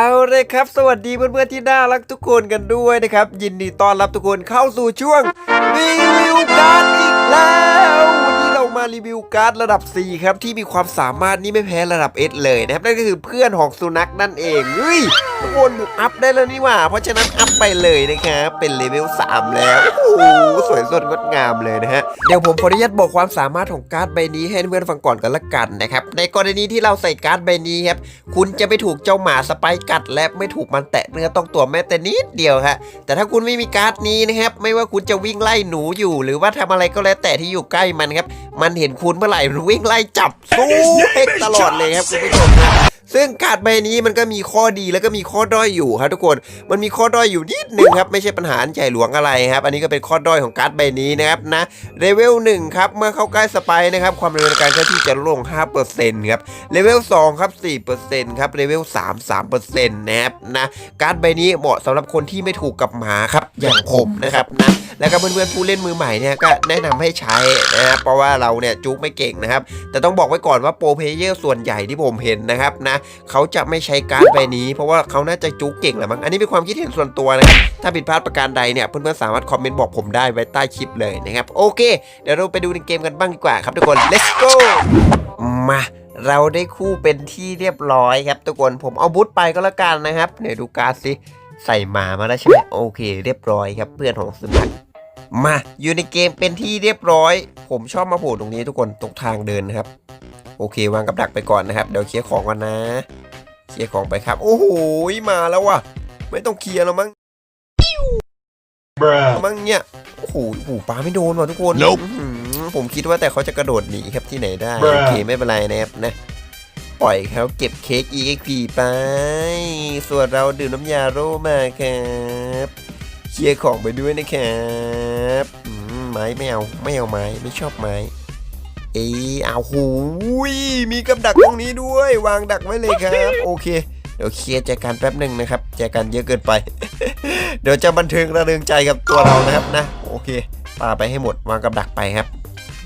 เอาเลยครับ สวัสดีเพื่อนๆที่น่ารักทุกคนกันด้วยนะครับ ยินดีต้อนรับทุกคนเข้าสู่ช่วงรีวิวการ์ดอีกแล้ว มารีวิวการ์ดระดับ4ครับ ที่มีความสามารถนี่ไม่แพ้ระดับ S เลยนะครับ นั่นก็คือเพื่อนของสุนัขนั่นเองเฮ้ยทุกคนบุกอัพได้แล้วนี่หว่า เพราะฉะนั้นอัพไปเลยนะครับเป็นเลเวล3แล้วโอ้โหสวยสดงดงามเลยนะฮะเดี๋ยวผมขออนุญาตบอกความสามารถของการ์ดใบนี้ให้เพื่อนฟังก่อนกันละกันนะครับในกรณีที่เราใส่การ์ดใบนี้ครับคุณจะไม่ถูกเจ้าหมาสไปกัด และไม่ถูกมันแตะเนื้อต้องตัวแม้แต่นิดเดียวฮะแต่ถ้าคุณไม่มีการ์ดนี้นะครับไม่ว่าคุณจะวิ่งไล่หนูอยู่ หรือว่าทำอะไรก็แล้วแต่ที่อยู่ใกล้มันครับมันเห็นคุณเมื่อไหร่มันวิ่งไล่จับสู้เพ็กตลอดเลยครับคุณผู้ชมนะ ซึ่งการ์ดใบนี้มันก็มีข้อดีแล้วก็มีข้อด้อยอยู่ครับทุกคน มันมีข้อด้อยอยู่นิดนึงครับไม่ใช่ปัญหาใหญ่หลวงอะไรครับ อันนี้ก็เป็นข้อด้อยของการ์ดใบนี้นะครับนะเลเวล1ครับเมื่อเข้าใกล้สไปร์นะครับความเร็วในการเคลื่อนที่จะลง 5%ครับเลเวล2ครับ4%ครับเลเวล3 3%นะครับนะการ์ดใบนี้เหมาะสำหรับคนที่ไม่ถูกกับหมาครับอย่างผมนะครับนะแล้วก็เพื่อนๆผู้เล่นมือใหม่เนี่ยก็แนะนำให้ใช้นะครับเพราะว่าเราเนี่ยจุ๊กไม่เก่งนะครับแต่ต้องบอกไว้ก่อนว่าโปรเพลเยอร์ส่วนใหญ่ที่ผมเห็นนะครับนะเขาจะไม่ใช้การ์ดใบนี้ เพราะว่าเขาน่าจะจุกเก่งแหละมั้งอันนี้เป็นความคิดเห็นส่วนตัวนะครับถ้าผิดพลาดประการใดเนี่ยเพื่อนๆสามารถคอมเมนต์บอกผมได้ไว้ใต้คลิปเลยนะครับโอเค เดี๋ยวเราไปดูในเกมกันบ้างดีกว่าครับทุกคน let's go มาเราได้คู่เป็นที่เรียบร้อยครับทุกคนผมเอาบูทไปก็แล้วกันนะครับเดี๋ยวดูการ์ดสิใส่หมามาแล้วใช่ไหมโอเค เรียบร้อยครับเพื่อนของสุนัขมาอยู่ในเกมเป็นที่เรียบร้อย ผมชอบมาโผล่ตรงนี้ทุกคนตรงทางเดินนะครับ โอเควางกับดักไปก่อนนะครับ เดี๋ยวเคลียร์ของก่อนนะ เคลียร์ของไปครับ โอ้โหมาแล้วว่ะ ไม่ต้องเคลียร์แล้วมั้ง Bruh. มั้งเนี่ยโอ้โหโอ้โหปาไม่โดนว่ะทุกคน Nope อื้อหือผมคิดว่าแต่เขาจะกระโดดหนีครับที่ไหนได้ Bruh โอเคไม่เป็นไรนะครับนะ ปล่อยเขาเก็บเค้ก EXP ไป ส่วนเราดื่มน้ำยาโรมาครับเคลียร์ของไปด้วยนะครับอืมไม้ไม่เอาไม่เอาไม้ไม่ชอบไม้ เอ้เอาหูยมีกับดักตรงนี้ด้วย วางดักไว้เลยครับ โอเค เดี๋ยวเคลียร์แจกันแป๊บหนึ่งนะครับ แจกันเยอะเกินไป เดี๋ยวจะบันเทิงระเริงใจกับตัวเรานะครับนะ โอเคปาไปให้หมด วางกับดักไปครับ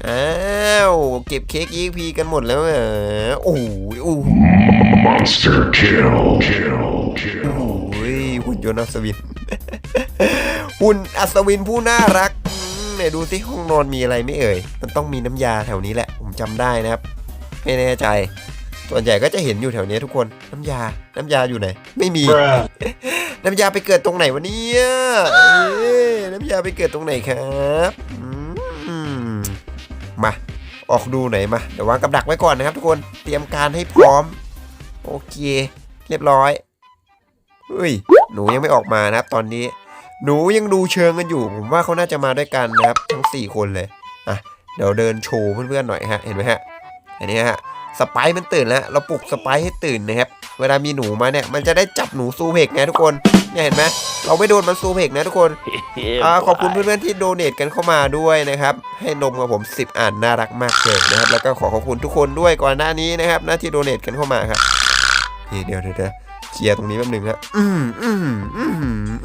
อ้าว เก็บเค้ก EXP กันหมดแล้วเหรอโอ้โหโอ้โห Monster kill. Kill. Kill. โอ้ยหุ่นยนต์อัศวิน หุ่นอัศวินผู้น่ารัก อืมไหนดูสิห้องนอนมีอะไรไม่เอ่ย มันต้องมีน้ำยาแถวนี้แหละ ผมจำได้นะครับ ไม่แน่ใจ ส่วนใหญ่ก็จะเห็นอยู่แถวนี้ทุกคน น้ำยา น้ำยาอยู่ไหน ไม่มี Bruh. น้ำยาไปเกิดตรงไหนวะเนี่ยเอ้ยน้ำยาไปเกิดตรงไหนครับอืมมา ออกดูไหนอยมา เดี๋ยววางกับดักไว้ก่อนนะครับทุกคน เตรียมการให้พร้อม โอเค เรียบร้อย เฮ้ย หนูยังไม่ออกมานะครับตอนนี้ หนูยังดูเชิงกันอยู่ ผมว่าเขาน่าจะมาด้วยกันนะครับทั้ง 4 คนเลยอะเดี๋ยวเดินโชว์เพื่อนๆหน่อยฮะเห็นไหมฮะอันนี้ฮะสไปซ์มันตื่นแล้วเราปลุกสไปซ์ให้ตื่นนะครับเวลามีหนูมาเนี่ยมันจะได้จับหนูซูเพกไงทุกคนเนี่ยเห็นไหมเราไม่โดนมันซูเพกนะทุกคนอ่าขอบคุณเพื่อนๆที่โดเนทกันเข้ามาด้วยนะครับให้นมกับผม 10อ่านน่ารักมากเลยนะครับแล้วก็ขอขอบคุณทุกคนด้วยก่อนหน้านี้นะครับหน้าที่โดเนทกันเข้ามาครับนี่เดี๋ยวเดี๋ยว เดี๋ยวเคลียร์ตรงนี้แป๊บหนึงครับอืมอืมอืม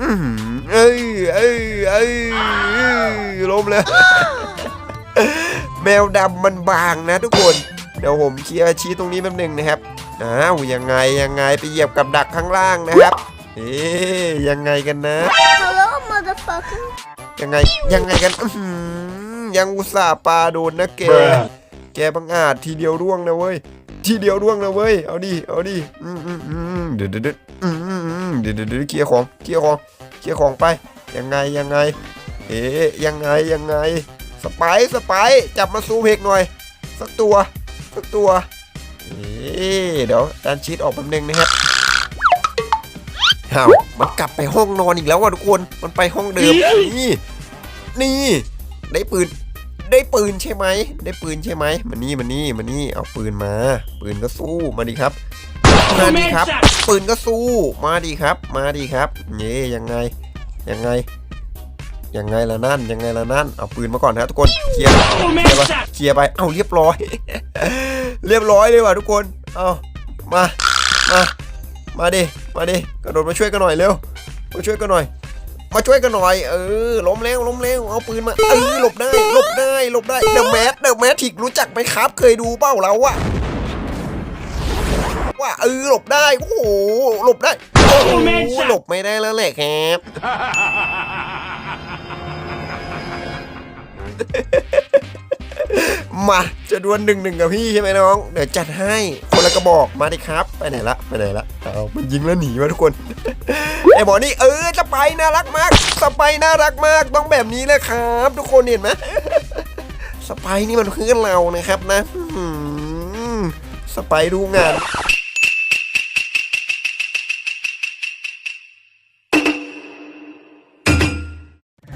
อืมเอ้ยเอ้ยเอ้ยล้มเลย แมวดำมันบางนะทุกคน เดี๋ยวผมเคลียร์ชี้ตรงนี้แป๊บหนึงนะครับ อ้าวยังไงยังไงไปเหยียบกับดักข้างล่างนะครับ เอ๊ยยังไงกันนะ Hello, motherfucker. ยังไงยังไงกันอื้อหือยังอุตส่าห์ปาโดนนะแก แกบังอาจทีเดียวร่วงนะเว้ย ทีเดียวร่วงนะเว้ย เอาดิ เอาดิ อืมอืมอืมเดี๋ยวเดี๋ยวเดี๋ยวอืมอืมอืมเดี๋ยวเดี๋ยวเดี๋ยวเคลียร์ของ เคลียร์ของ เคลียร์ของไป ยังไง ยังไง เอ๊ะยังไง ยังไง สไปซ์สไปซ์จับมาซูเพกหน่อย สักตัว สักตัว เอ๊เดี๋ยวดันชีตออกแป๊บนึงนะครับอ้ามันกลับไปห้องนอนอีกแล้วว่ะทุกคน มันไปห้องเดิม นี่ นี่ ได้ปืน ได้ปืนใช่ไหม ได้ปืนใช่ไหมมานี่มานี่มานี่เอาปืนมา ปืนก็สู้ มาดิครับ มาดิครับ ปืนก็สู้ มาดิครับ มาดิครับเย่ยังไง ยังไง ยังไงละนั่น ยังไงละนั่น เอาปืนมาก่อนนะทุกคน เคลียร์เคลียร์ไปเคลียร์ไปเอาเรียบร้อย เรียบร้อยเลยว่ะทุกคน เอามา มา มาดิ มาดิ กระโดดมาช่วยกันหน่อยเร็ว มาช่วยกันหน่อย มาช่วยกันหน่อย เออ ล้มแล้วล้มแล้วเอาปืนมา เออหลบได้ หลบได้ หลบได้เดอะแมสเดอะแมทิกรู้จักไหมครับ เคยดูเปล่าเราอะว่าเออหลบได้ โอ้โห หลบได้หลบไม่ได้แล้วแหละครับมาจะดวลหนึ่งหนึ่งกับพี่ใช่ไหมน้อง เดี๋ยวจัดให้ คนละกระบอกมาดิครับ ไปไหนละ ไปไหนละ เอามันยิงแล้วหนีมาทุกคน ไอ้หมอนี่เออสไปน่ารักมาก สไปน่ารักมากต้องแบบนี้เลยครับ ทุกคนเห็นไหมสไปนี่มันเพื่อนเรานะครับนะสไปร์ดูงาน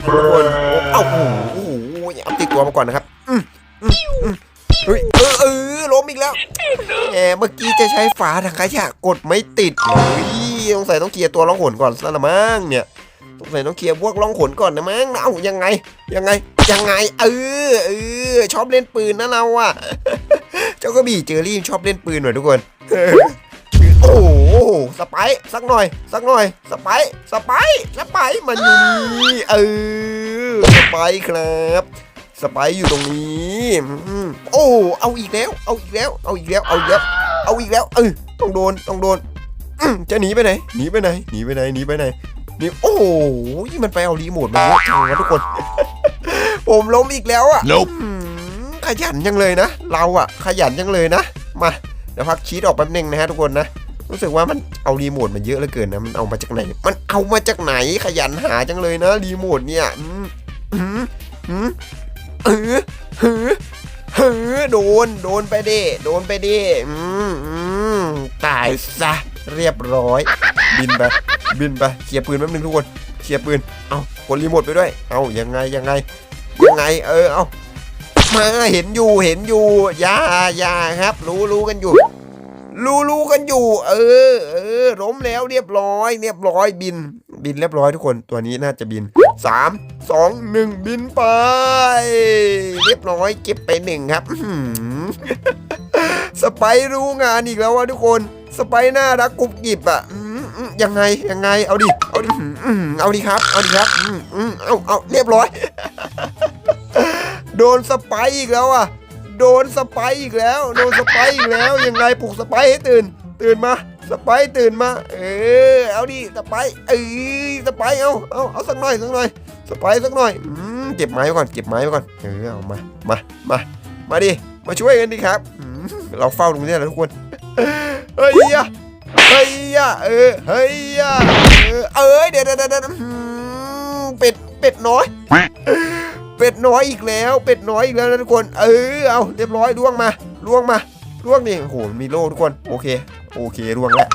ทุกคนเอ้าโอ้โหโอ้โหเอาติดตัวมาก่อนนะครับอืมอืม เมื่อกี้จะใช้ฝาถังขยะกดไม่ติดเฮ้ยสงสัยต้องเคลียร์ตัวล่องหนก่อนซะละมั้งเนี่ยสงสัยต้องเคลียร์พวกล่องหนก่อนนะมั้งเอ้ายังไง ยังไง ยังไง เออเออชอบเล่นปืนนะเราอะเจ้ากระบี่เจอรี่ชอบเล่นปืนหน่อยทุกคนโอ้โหสไปสักหน่อย สักหน่อย สไปสไปสไปมันอยู่นี่เออสไปครับ สไปร์อยู่ตรงนี้อืมโอ้เอาอีกแล้ว เอาอีกแล้ว เอาอีกแล้ว เอาอีกแล้ว เอาอีกแล้วเออต้องโดน ต้องโดนอืมจะหนีไปไหน หนีไปไหน หนีไปไหน หนีไปไหนหนี่ โอ้โหมันไปเอารีโมทมาเยอะจังวะทุกคน ผมล้มอีกแล้วอะ Nope. อืมขยันจังเลยนะ เราอะขยันจังเลยนะ มา เดี๋ยวพักชีตออกแป๊บนึงนะฮะทุกคนนะ รู้สึกว่ามันเอารีโมทมันเยอะเหลือเกินนะ มันเอามาจากไหน มันเอามาจากไหน ขยันหาจังเลยนะรีโมทเนี่ย อืมอืมอืม เออเออเออโดน โดนไปดิ โดนไปดิ อืมอืมตายซะ เรียบร้อย บินไป บินไปเคลียร์ปืนแป๊บนึงทุกคนเคลียร์ปืน เอากดรีโมทไปด้วย เอายังไง ยังไง ยังไง เออ เอามาเห็นอยู่ เห็นอยู่ยายาครับ รู้รู้กันอยู่ รู้รู้กันอยู่ เออ เออล้มแล้วเรียบร้อย เรียบร้อยบิน บินเรียบร้อยทุกคน ตัวนี้น่าจะบิน สามสองหนึ่งบินไป เรียบร้อยเก็บไปหนึ่งครับสไปรู้งานอีกแล้วว่ะทุกคนสไปร์น่ารักกุบกิบอะยังไงยังไงเอาดิเอาดิเอาดิครับ เอาดิครับเอาเอาเรียบร้อย โดนสไปอีกแล้วอะ โดนสไปอีกแล้ว โดนสไปอีกแล้วยังไงปลุกสไปให้ตื่น ตื่นมา สไปร์ตื่นมา เออ เอาดิสไปร์เอ้ยสไปร์เอาเอาเอาสักหน่อยสักหน่อยสไปร์สักหน่อยอืมเก็บไม้ไว้ก่อนเก็บไม้ไว้ก่อนเออเอามามามามาดิมาช่วยกันดิครับเราเฝ้าตรงนี้แหละทุกคนเฮ้ยยะเฮ้ยยะเออเฮ้ยยะเออเอ้ยเดี๋ยวเดี๋ยวเดี๋ยวเป็ดเป็ดน้อยเป็ดน้อยอีกแล้ว เป็ดน้อยอีกแล้วนะทุกคน เออเอาเรียบร้อยล่วงมาล่วงมาล่วงนี่โอ้โหมีโล่ทุกคนโอเค โอเคล่วงแล้ว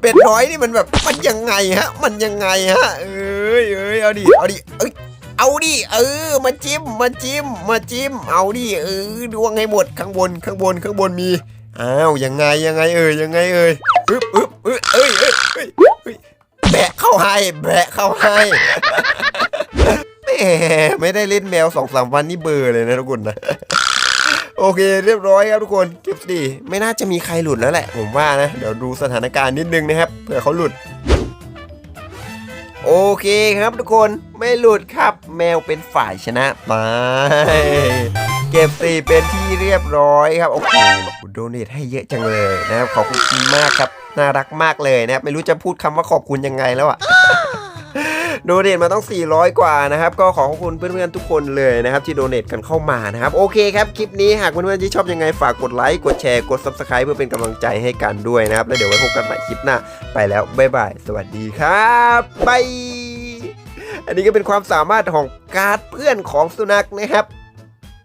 เป็ดน้อยนี่มันแบบมันยังไงฮะ มันยังไงฮะ เอ้ยเอ้ยเอาดิเอาดิเอ้ยเอาดิเออมาจิ้มมาจิ้มมาจิ้ม เอาดิเออดวงให้หมดข้างบนข้างบนข้างบนมีอ้าวยังไงยังไงเอ่ยยังไงเอ่ยอึ๊บอึ๊บเอ้ยเอ้ยเอ้ยเอ้ยแบะเข้าให้แบะเข้าให้แหมไม่ได้เล่นแมวสองสามวันนี่เบอร์เลยนะทุกคนนะ โอเคเรียบร้อยครับทุกคนเก็บดีไม่น่าจะมีใครหลุดแล้วแหละ ผมว่านะ เดี๋ยวดูสถานการณ์นิดนึงนะครับเผื่อเขาหลุด โอเคครับทุกคนไม่หลุดครับ แมวเป็นฝ่ายชนะไปเก็บสี่เป็นที่เรียบร้อยครับโอ้โหโดเนทให้เยอะจังเลยนะครับขอบคุณมากครับน่ารักมากเลยนะครับไม่รู้จะพูดคำว่าขอบคุณยังไงแล้วอะ โดเนทมาต้อง 400 กว่านะครับก็ขอขอบคุณเพื่อนๆทุกคนเลยนะครับที่โดเนทกันเข้ามานะครับโอเคครับคลิปนี้หากเพื่อนๆที่ชอบยังไงฝากกดไลค์กดแชร์กด Subscribe เพื่อเป็นกำลังใจให้กันด้วยนะครับแล้วเดี๋ยวไว้พบกันใหม่คลิปหน้าไปแล้วบ๊ายบายสวัสดีครับบายอันนี้ก็เป็นความสามารถของการ์ดเพื่อนของสุนัขนะครับ